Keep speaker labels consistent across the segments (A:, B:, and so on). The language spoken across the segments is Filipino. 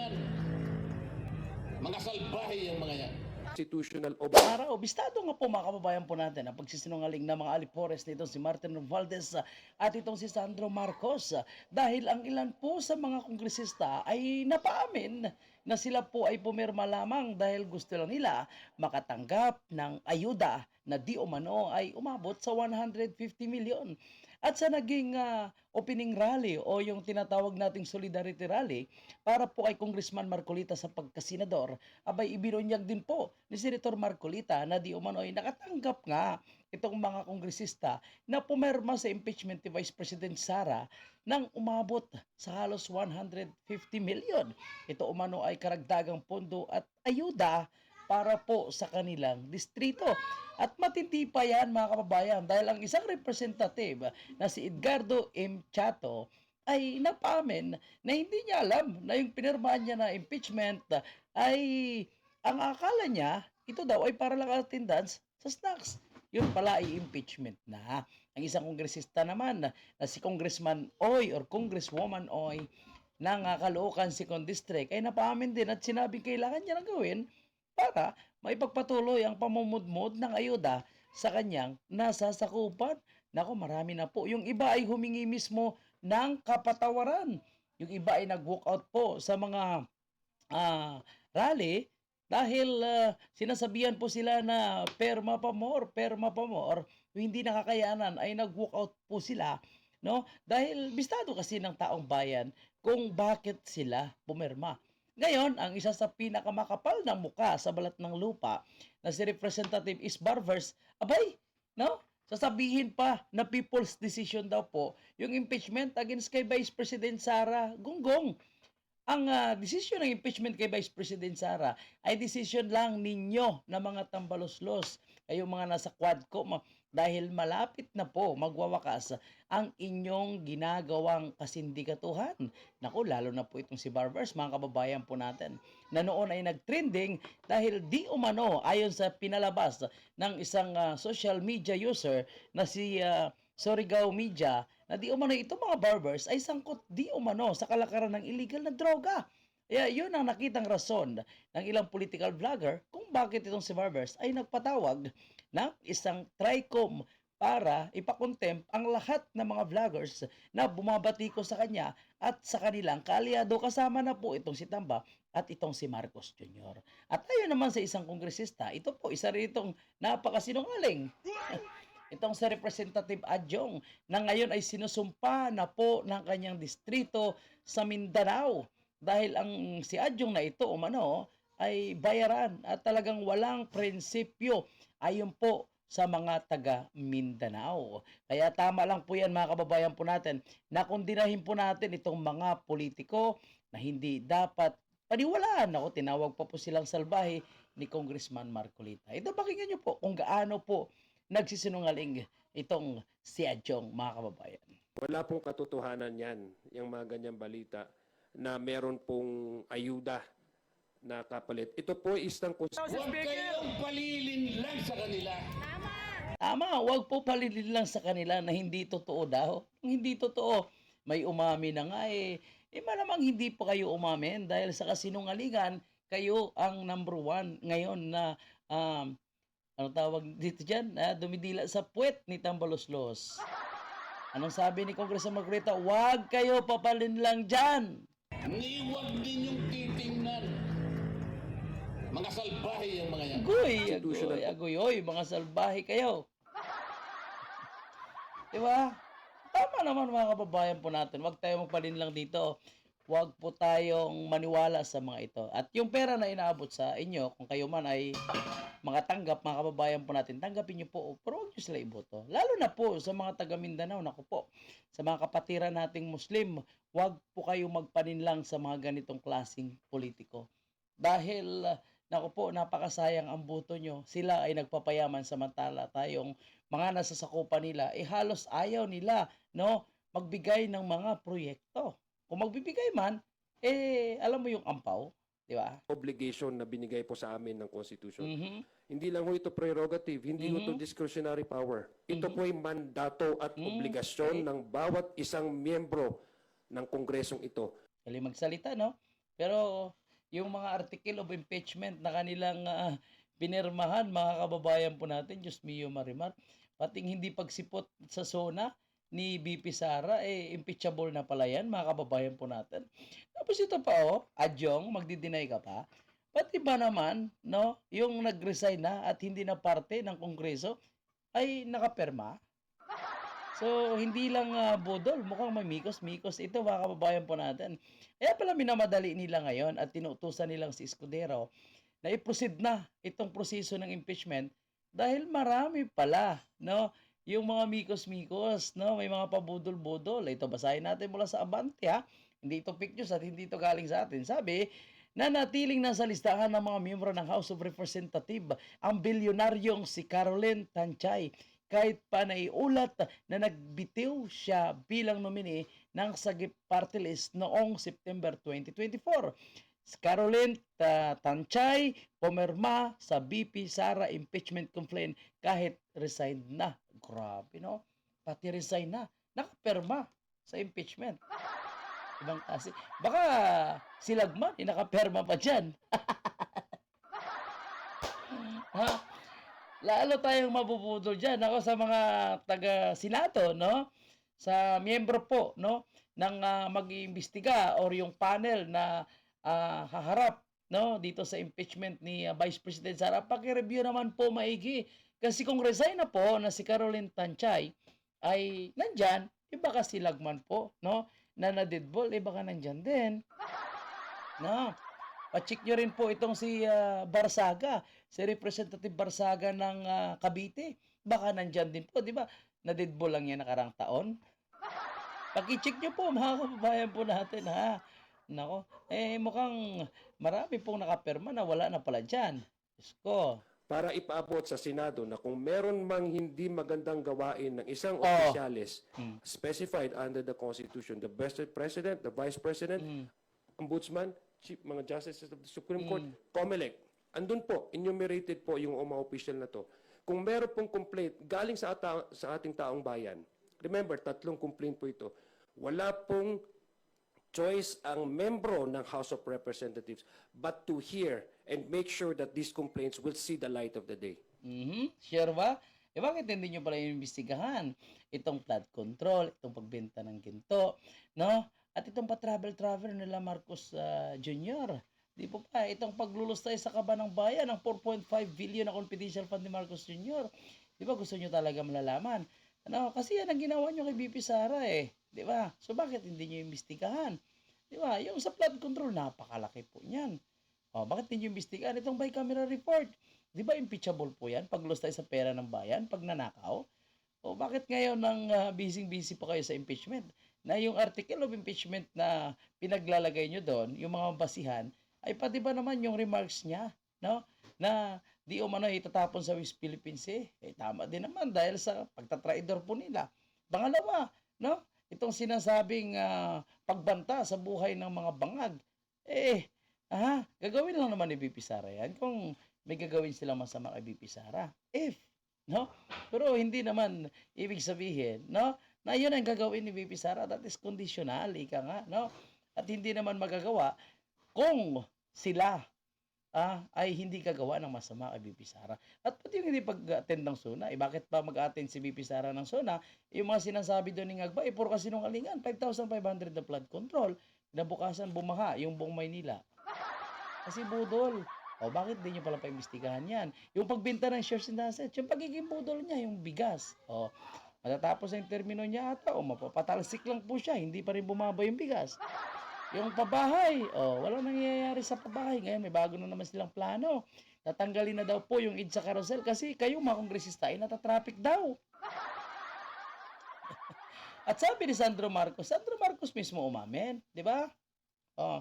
A: titingnan. Mga salbahe yung mga yan.
B: constitutional
C: Para obistado nga po mga kababayan po natin ang pagsisinungaling ng mga alipores nito si Martin Romualdez at itong si Sandro Marcos ah, dahil ang ilan po sa mga kongresista ay napaamin na sila po ay pumirma lamang dahil gusto lang nila makatanggap ng ayuda na di umano ay umabot sa 150 milyon. At sa naging ah, opening rally o yung tinatawag nating solidarity rally para po kay Congressman Marcolita sa pagkasenador, abay ibinunyag din po ni Senator Marcolita na di umano ay nakatanggap nga itong mga kongresista na pumerma sa impeachment ni Vice President Sara nang umabot sa halos 150 million. Ito umano ay karagdagang pondo at ayuda para po sa kanilang distrito. At matindi pa yan mga kababayan dahil ang isang representative na si Edgardo M. Chato ay napamin na hindi niya alam na yung pinirmahan niya na impeachment ay ang akala niya ito daw ay para lang attendance sa snacks. Yun pala ay impeachment na. Ang isang kongresista naman na, na si Congressman Oy or Congresswoman Oy ng uh, Caloocan Second District ay napaamin din at sinabing kailangan niya na gawin para maipagpatuloy ang pamumudmod ng ayuda sa kanyang nasasakupan. Nako, marami na po. Yung iba ay humingi mismo ng kapatawaran. Yung iba ay nag-walk out po sa mga ah, rally dahil ah, sinasabihan po sila na perma pa more, perma pa more, hindi nakakayanan ay nag-walk out po sila no? Dahil bistado kasi ng taong bayan kung bakit sila pumirma. Ngayon, ang isa sa pinakamakapal ng muka sa balat ng lupa na si Representative Isbarbers, abay, no? Sasabihin pa na people's decision daw po yung impeachment against kay Vice President Sara Gunggong. Ang ah, desisyon ng impeachment kay Vice President Sara ay desisyon lang ninyo na mga tambaloslos, kayong mga nasa Quadcom, ah, dahil malapit na po magwawakas ang inyong ginagawang kasindikatuhan. Naku, lalo na po itong si Barbers, mga kababayan po natin, na noon ay nagtrending dahil di umano ayon sa pinalabas ng isang ah, social media user na si ah, Surigao Media na di umano itong mga barbers ay sangkot di umano sa kalakaran ng illegal na droga. Kaya yun ang nakitang rason ng ilang political vlogger kung bakit itong si Barbers ay nagpatawag ng isang TRICOM para ipakontempt ang lahat ng mga vloggers na bumabati ko sa kanya at sa kanilang kaaliado kasama na po itong si Tamba at itong si Marcos Jr. At ayon naman sa isang kongresista, ito po isa rin itong napakasinungaling. Itong si Representative Adjong na ngayon ay sinusumpa na po ng kanyang distrito sa Mindanao dahil ang si Adjong na ito umano ay bayaran at talagang walang prinsipyo ayon po sa mga taga Mindanao. Kaya tama lang po yan mga kababayan po natin na kundinahin po natin itong mga politiko na hindi dapat paniwalaan. Ako, tinawag pa po silang salbahe ni Congressman Marcolita. Ito pakinggan nyo po kung gaano po nagsisinungaling itong si Adjong mga kababayan.
B: Wala pong katotohanan yan, yung mga ganyang balita, na meron pong ayuda na kapalit. Ito po isang
A: Huwag kayong palilin lang sa kanila.
C: Tama, wag po palilin lang sa kanila na hindi totoo daw. Hindi totoo, may umami na nga eh. Eh malamang hindi pa kayo umamin dahil sa kasinungalingan, kayo ang number one ngayon na um, ano tawag dito dyan, na dumidila sa puwet ni Tambaloslos. Anong sabi ni Congressman Margarita? Wag kayo papalin lang dyan.
A: Ni huwag ninyong titingnan. Mga salbahe yung mga yan.
C: Agoy, agoy, agoy, oy, mga salbahe kayo. Di ba? Tama naman mga kababayan po natin. Huwag tayo magpalin lang dito. Huwag po tayong maniwala sa mga ito. At yung pera na inaabot sa inyo, kung kayo man ay mga tanggap, mga kababayan po natin, tanggapin nyo po. Pero huwag nyo sila iboto. Lalo na po sa mga taga Mindanao, naku po, sa mga kapatiran nating Muslim, huwag po kayo magpaninlang sa mga ganitong klasing politiko. Dahil, naku po, napakasayang ang buto nyo. Sila ay nagpapayaman samantala tayong mga nasasakupan nila, eh halos ayaw nila, no, magbigay ng mga proyekto. Kung magbibigay man, eh, alam mo yung ampaw, di ba?
B: obligation na binigay po sa amin ng Constitution.
C: Mhm.
B: Hindi lang ho ito prerogative, hindi ho ito
C: Mhm.
B: discretionary power. Ito po ay mandato at
C: Mhm.
B: obligasyon
C: Okay.
B: ng bawat isang miyembro ng kongresong ito.
C: Galing magsalita, no? Pero yung mga article of impeachment na kanilang ah, pinirmahan, mga kababayan po natin, Diyos mio marimar, pating hindi pagsipot sa zona ni BP Sara, eh, impeachable na pala yan, mga kababayan po natin. Tapos ito pa, oh, adyong, magdi-deny ka pa. Pati ba naman, no, yung nag-resign na at hindi na parte ng Kongreso, ay nakaperma? So, hindi lang ah, budol, mukhang may mikos-mikos ito, mga kababayan po natin. Kaya pala minamadali nila ngayon at tinutusan nilang si Escudero na i-proceed na itong proseso ng impeachment dahil marami pala, no? Yung mga mikos-mikos, no? May mga pabudol-budol. Ito, basahin natin mula sa Abante, ha? Hindi ito fake news at hindi ito galing sa atin. Sabi, na natiling nasa listahan ng mga miyembro ng House of Representative ang bilyonaryong si Caroline Tanchay kahit pa naiulat na nagbitiw siya bilang nominee ng Sagip Party List noong September 2024. Si Caroline Ta- Tanchay pumirma sa BP Sara impeachment complaint kahit resigned na. Grabe no? Pati resign na. Nakaperma sa impeachment. Ibang kasi. Baka si Lagman, eh, nakaperma pa dyan. ha? Lalo tayong mabubudol dyan. Ako sa mga taga-sinato, no? Sa miyembro po, no? Ng ah, mag-iimbestiga or yung panel na ah, haharap, no? Dito sa impeachment ni ah, Vice President Sara. Paki-review naman po maigi. Kasi kung resign na po na si Caroline Tanchay ay nandyan, iba kasi Lagman po, no? Na na-deadball, eh baka nandyan din. No? Pa-check nyo rin po itong si ah, Barsaga, si Representative Barsaga ng ah, Cavite. Baka nandyan din po, di ba? Na-deadball lang yan nakarang taon. Paki-check nyo po, mga kababayan po natin, ha? Nako, eh mukhang marami pong nakapirma na wala na pala dyan. Diyos ko.
B: Para ipaabot sa Senado na kung meron mang hindi magandang gawain ng isang
C: Oo.
B: opisyalis
C: Mm.
B: specified under the Constitution, the President, the Vice President,
C: Mm.
B: Ombudsman, Chief, mga Justices of the Supreme Court,
C: Mm.
B: COMELEC. Andun po, enumerated po yung mga official na to. Kung meron pong complaint galing sa, ata- sa ating taong bayan, remember, tatlong complaint po ito. Wala pong choice ang membro ng House of Representatives but to hear and make sure that these complaints will see the light of the day.
C: Mhm. Sure ba? Eh bakit hindi nyo pala imbestigahan itong flood control, itong pagbenta ng ginto, no? At itong pa-travel-travel nila Marcos ah, Jr. Di po pa, itong paglulustay sa kaba ng bayan ng 4.5 billion na confidential fund ni Marcos Jr. Di ba gusto nyo talaga malalaman? Ano, kasi yan ang ginawa nyo kay BP Sara eh. Di ba? So bakit hindi nyo imbestigahan? Di ba? Yung sa flood control, napakalaki po niyan. O, bakit hindi nyo imbestigahan itong by-camera report? Di ba impeachable po yan? Paglustay sa pera ng bayan, pag nanakaw? O bakit ngayon nang ah, busy-busy pa kayo sa impeachment? Na yung article of impeachment na pinaglalagay nyo doon, yung mga basihan, ay pati ba naman yung remarks niya, no? Na di umano itatapon sa West Philippines eh. Eh tama din naman dahil sa pagtatraidor po nila. Pangalawa, no? Itong sinasabing ah, pagbanta sa buhay ng mga bangag. Eh, ah, gagawin lang naman ni BP Sara yan kung may gagawin silang masama kay BP Sara. If, no? Pero hindi naman ibig sabihin, no? Na yun ang gagawin ni BP Sara. That is conditional, ika nga, no? At hindi naman magagawa kung sila ah, ay hindi gagawa ng masama kay BP Sara. At pati yung hindi pag-attend ng SONA, eh bakit pa mag-attend si BP Sara ng SONA? Yung mga sinasabi doon ni Ngagba, eh puro kasinungalingan, 5,500 na flood control. Nabukasan bumaha yung buong Maynila. Kasi budol. O bakit di nyo pala paimbestigahan yan? Yung pagbenta ng shares and assets, yung pagiging budol niya, yung bigas. O, matatapos ang termino niya ata, o mapapatalsik lang po siya, hindi pa rin bumaba yung bigas. Yung pabahay, oh, walang nangyayari sa pabahay. Ngayon, may bago na naman silang plano. Tatanggalin na daw po yung id sa carousel kasi kayo mga kongresista ay natatraffic daw. At sabi ni Sandro Marcos, Sandro Marcos mismo umamin, di ba? Oh,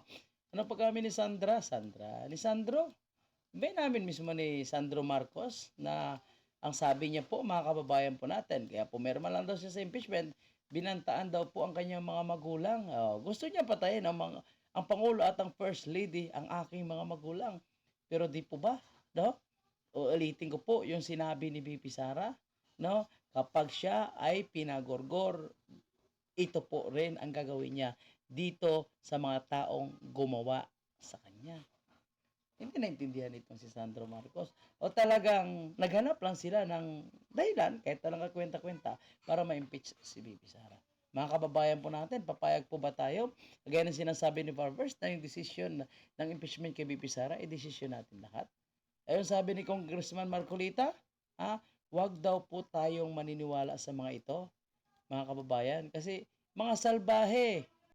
C: ano pa kami ni Sandra? Sandra, ni Sandro? May namin mismo ni Sandro Marcos na ang sabi niya po, mga kababayan po natin, kaya pumirma lang daw siya sa impeachment, binantaan daw po ang kanyang mga magulang. Oh, gusto niya patayin ang, mga, ang Pangulo at ang First Lady, ang aking mga magulang. Pero di po ba? No? O ulitin ko po yung sinabi ni BP Sara, no? Kapag siya ay pinagorgor, ito po rin ang gagawin niya dito sa mga taong gumawa sa kanya. Hindi naintindihan itong si Sandro Marcos. O talagang naghanap lang sila ng dahilan, kahit talaga kwenta-kwenta, para ma-impeach si Bibi Sara. Mga kababayan po natin, papayag po ba tayo? Kagaya ng sinasabi ni Barbers na yung decision ng impeachment kay Bibi Sara, ay decision natin lahat. Ayun sabi ni Congressman Marcolita, ha, wag daw po tayong maniniwala sa mga ito, mga kababayan. Kasi mga salbahe,